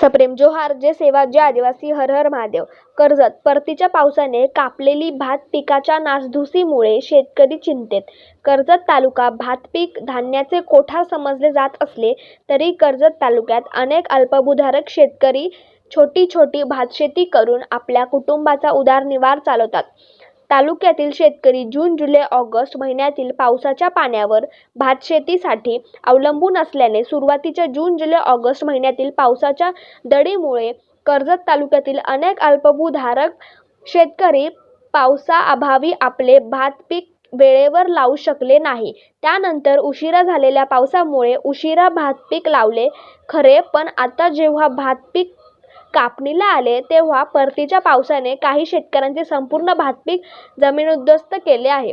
सप्रेम जोहार जय सेवा जय आदिवासी हर हर महादेव. कर्जत परतीच्या पावसाने कापलेली भात पिकाच्या नासधुसीमुळे शेतकरी चिंतेत. कर्जत तालुका भातपीक धान्याचे कोठार समजले जात असले तरी कर्जत तालुक्यात अनेक अल्पभूधारक शेतकरी छोटी छोटी भातशेती करून आपल्या कुटुंबाचा उदारनिवार चालवतात. तालुक्यातील शेतकरी जून जुलै ऑगस्ट महिन्यातील पावसाच्या पाण्यावर भातशेतीसाठी अवलंबून असल्याने सुरुवातीच्या जून जुलै ऑगस्ट महिन्यातील पावसाच्या दडीमुळे कर्जत तालुक्यातील अनेक अल्पभूधारक शेतकरी पावसाअभावी आपले भातपीक वेळेवर लावू शकले नाही. त्यानंतर उशिरा झालेल्या पावसामुळे उशिरा भातपीक लावले खरे पण आता जेव्हा भातपीक कापणीला आले तेव्हा परतीच्या पावसाने काही शेतकऱ्यांचे संपूर्ण भातपीक जमीन उद्ध्वस्त केले आहे.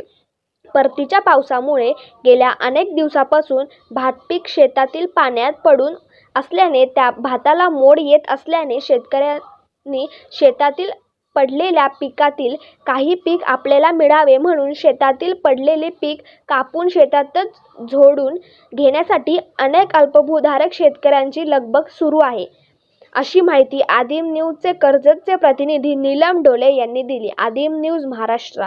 परतीच्या पावसामुळे गेल्या अनेक दिवसापासून भातपीक शेतातील पाण्यात पडून असल्याने त्या भाताला मोड येत असल्याने शेतकऱ्यांनी शेतातील पडलेल्या पिकातील काही पीक आपल्याला मिळावे म्हणून शेतातील पडलेले पीक कापून शेतातच झोडून घेण्यासाठी अनेक अल्पभूधारक शेतकऱ्यांची लगबग सुरू आहे. अशी माहिती आदिम न्यूजचे कर्जतचे प्रतिनिधी नीलम डोले यांनी दिली. आदिम न्यूज महाराष्ट्र.